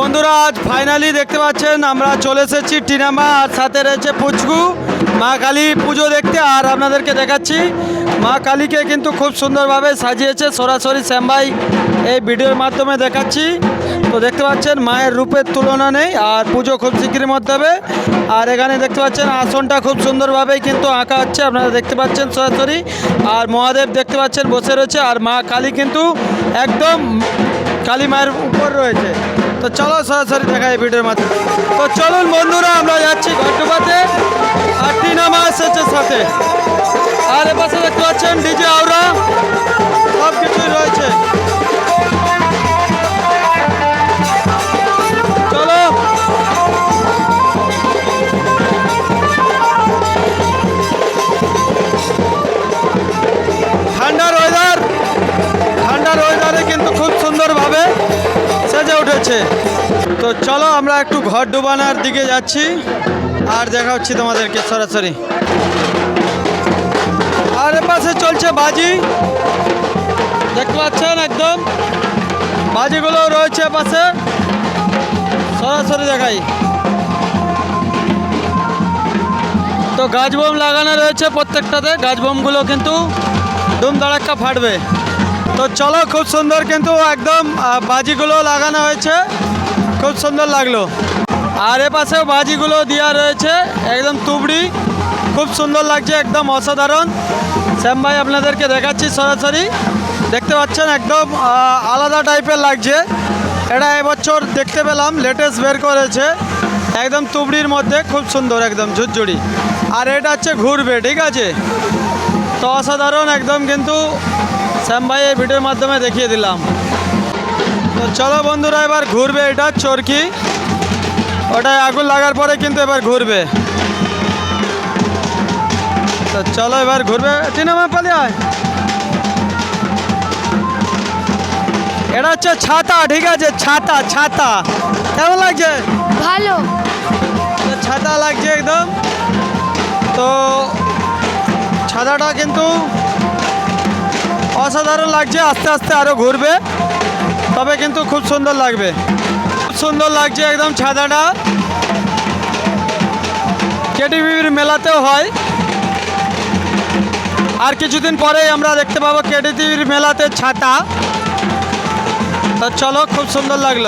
আজ ফাইনালি দেখতে পাচ্ছেন, আমরা চলে এসেছি টিনামা, আর সাথে রয়েছে পুচকু। মা কালী পুজো দেখতে, আর আপনাদেরকে দেখাচ্ছি, মা কালীকে কিন্তু খুব সুন্দরভাবে সাজিয়েছে সরাসরি শ্যামভাই এই ভিডিওর মাধ্যমে দেখাচ্ছি। তো দেখতে পাচ্ছেন, মায়ের রূপের তুলনা নেই, আর পুজো খুব শীঘ্রই মধ্যে হবে। আর এখানে দেখতে পাচ্ছেন, আসনটা খুব সুন্দরভাবেই কিন্তু আঁকা হচ্ছে, আপনারা দেখতে পাচ্ছেন সরাসরি। আর মহাদেব দেখতে পাচ্ছেন, বসে রয়েছে, আর মা কালী কিন্তু একদম কালী মায়ের উপর রয়েছে। তো চলো সরাসরি দেখা এই ভিডিওর মাধ্যমে তো চলুন বন্ধুরা, আমরা যাচ্ছি ঘটুপাতে। আর টিনামা এসেছে সাথে। আর এ পাশে দেখতে পাচ্ছেন ডিজে আওরা উঠেছে তো চলো আমরা একটু ঘর ডুবানোর দিকে যাচ্ছি। আর দেখা হচ্ছে তোমাদেরকে সরাসরি। আর পাশে চলছে বাজি। দেখতে পাচ্ছেন একদম? বাজিগুলো রয়েছে পাশে। সরাসরি দেখাই। তো গাছ বোম লাগানো রয়েছে প্রত্যেকটাতে। গাছ বোমগুলো কিন্তু ধুম ধড়াক্কা ফাটবে। তো চলো, খুব সুন্দর কিন্তু একদম বাজিগুলো লাগানো হয়েছে। খুব সুন্দর লাগল। আর এ পাশেও বাজিগুলো দেওয়া রয়েছে, একদম তুবড়ি। খুব সুন্দর লাগছে, একদম অসাধারণ। শ্যাম ভাই, আপনাদেরকে দেখাচ্ছি সরাসরি। দেখতে পাচ্ছেন, একদম আলাদা টাইপের লাগছে। এটা এবছর দেখতে পেলাম, লেটেস্ট বের করেছে। একদম তুবড়ির মধ্যে, খুব সুন্দর, একদম ঝুরঝুরি। আর এটা হচ্ছে ঘুরবে, ঠিক আছে? তো অসাধারণ, একদম কিন্তু শ্যাম ভাই এই ভিডিওর মাধ্যমে দেখিয়ে দিলাম। তো চলো বন্ধুরা এবার ঘুরবে এটা চরকি। ওটায় আগুন লাগার পরে কিন্তু এবার ঘুরবে। তো চলো এবার ঘুরবে। টিনামা পালি আয় এটা হচ্ছে ছাতা ঠিক আছে ছাতা ছাতা। কেমন লাগছে? ভালো। ছাতা লাগছে একদম। তো ছাতাটা কিন্তু অসাধারণ লাগছে, আস্তে আস্তে আরও ঘুরবে। তবে কিন্তু খুব সুন্দর লাগবে। খুব সুন্দর লাগছে একদম ছাদাটা। কেটিভির মেলাতেও হয়। আর কিছুদিন পরেই আমরা দেখতে পাবো কেটিভির মেলাতে ছাতা। তো চলো, খুব সুন্দর লাগল।